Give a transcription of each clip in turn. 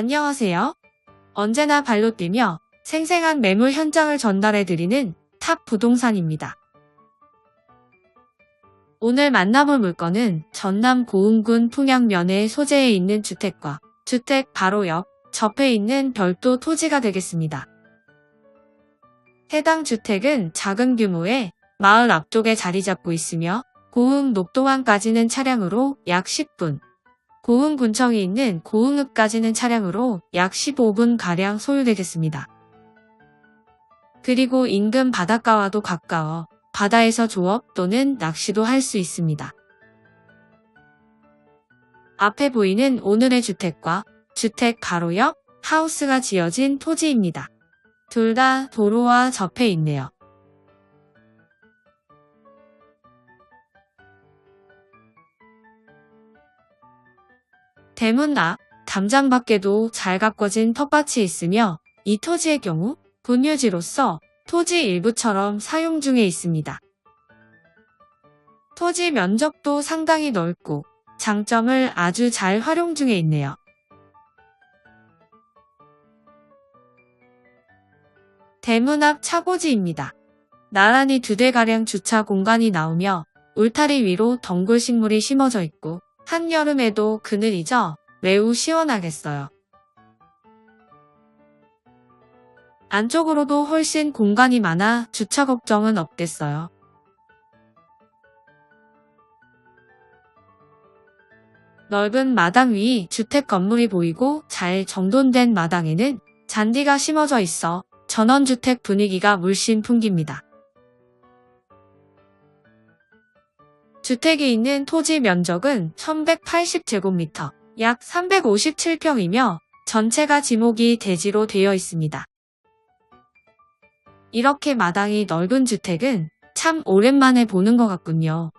안녕하세요. 언제나 발로 뛰며 생생한 매물 현장을 전달해드리는 탑 부동산입니다. 오늘 만나볼 물건은 전남 고흥군 풍양면의 소재에 있는 주택과 주택 바로 옆 접해 있는 별도 토지가 되겠습니다. 해당 주택은 작은 규모의 마을 앞쪽에 자리 잡고 있으며 고흥 녹동항까지는 차량으로 약 10분, 고흥군청이 있는 고흥읍까지는 차량으로 약 15분 가량 소요되겠습니다. 그리고 인근 바닷가와도 가까워 바다에서 조업 또는 낚시도 할 수 있습니다. 앞에 보이는 오늘의 주택과 주택 가로 옆 하우스가 지어진 토지입니다. 둘 다 도로와 접해 있네요. 대문 앞 담장 밖에도 잘 가꿔진 텃밭이 있으며 이 토지의 경우 분유지로서 토지 일부처럼 사용 중에 있습니다. 토지 면적도 상당히 넓고 장점을 아주 잘 활용 중에 있네요. 대문 앞 차고지입니다. 나란히 두 대가량 주차 공간이 나오며 울타리 위로 덩굴 식물이 심어져 있고 한여름에도 그늘이죠. 매우 시원하겠어요. 안쪽으로도 훨씬 공간이 많아 주차 걱정은 없겠어요. 넓은 마당 위 주택 건물이 보이고 잘 정돈된 마당에는 잔디가 심어져 있어 전원주택 분위기가 물씬 풍깁니다. 주택이 있는 토지 면적은 1180제곱미터, 약 357평이며 전체가 지목이 대지로 되어 있습니다. 이렇게 마당이 넓은 주택은 참 오랜만에 보는 것 같군요.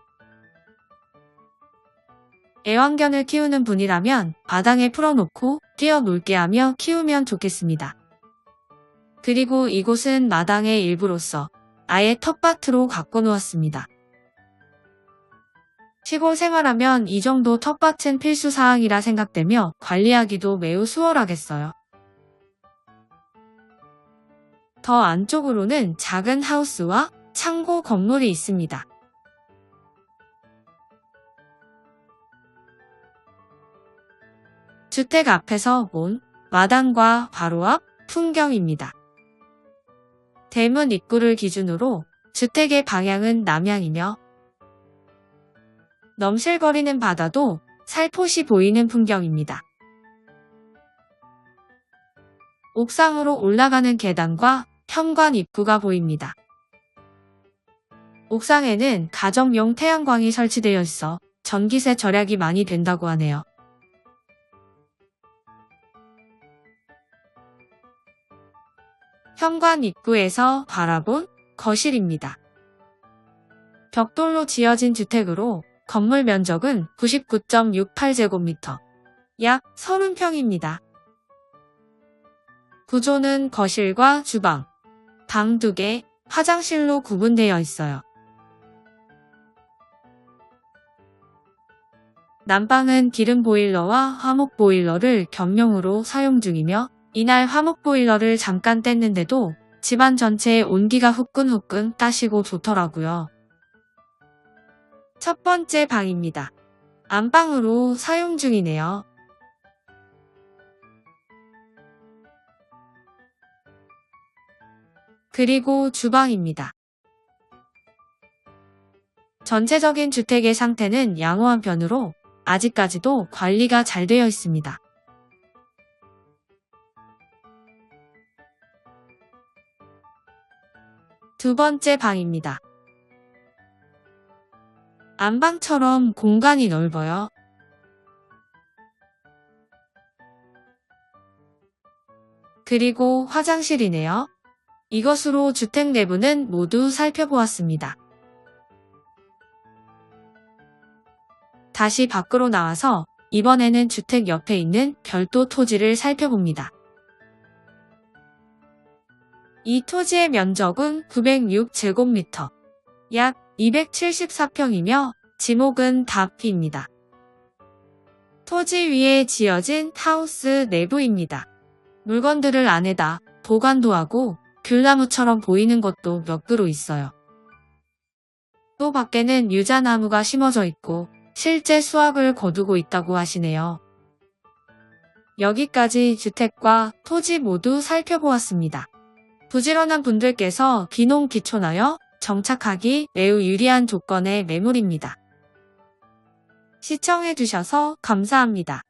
애완견을 키우는 분이라면 마당에 풀어놓고 뛰어놀게 하며 키우면 좋겠습니다. 그리고 이곳은 마당의 일부로서 아예 텃밭으로 가꿔 놓았습니다. 시골 생활하면 이 정도 텃밭은 필수 사항이라 생각되며 관리하기도 매우 수월하겠어요. 더 안쪽으로는 작은 하우스와 창고 건물이 있습니다. 주택 앞에서 본 마당과 바로 앞 풍경입니다. 대문 입구를 기준으로 주택의 방향은 남향이며 넘실거리는 바다도 살포시 보이는 풍경입니다. 옥상으로 올라가는 계단과 현관 입구가 보입니다. 옥상에는 가정용 태양광이 설치되어 있어 전기세 절약이 많이 된다고 하네요. 현관 입구에서 바라본 거실입니다. 벽돌로 지어진 주택으로 건물 면적은 99.68제곱미터, 약 30평입니다. 구조는 거실과 주방, 방 2개, 화장실로 구분되어 있어요. 난방은 기름 보일러와 화목 보일러를 겸용으로 사용 중이며 이날 화목 보일러를 잠깐 뗐는데도 집안 전체에 온기가 후끈후끈 따시고 좋더라고요. 첫 번째 방입니다. 안방으로 사용 중이네요. 그리고 주방입니다. 전체적인 주택의 상태는 양호한 편으로 아직까지도 관리가 잘 되어 있습니다. 두 번째 방입니다. 안방처럼 공간이 넓어요. 그리고 화장실이네요. 이것으로 주택 내부는 모두 살펴보았습니다. 다시 밖으로 나와서 이번에는 주택 옆에 있는 별도 토지를 살펴봅니다. 이 토지의 면적은 906제곱미터, 약 274평이며 지목은 다피입니다. 토지 위에 지어진 하우스 내부입니다. 물건들을 안에다 보관도 하고 귤나무처럼 보이는 것도 몇 그루 있어요. 또 밖에는 유자나무가 심어져 있고 실제 수확을 거두고 있다고 하시네요. 여기까지 주택과 토지 모두 살펴보았습니다. 부지런한 분들께서 귀농 기촌하여 정착하기 매우 유리한 조건의 매물입니다. 시청해주셔서 감사합니다.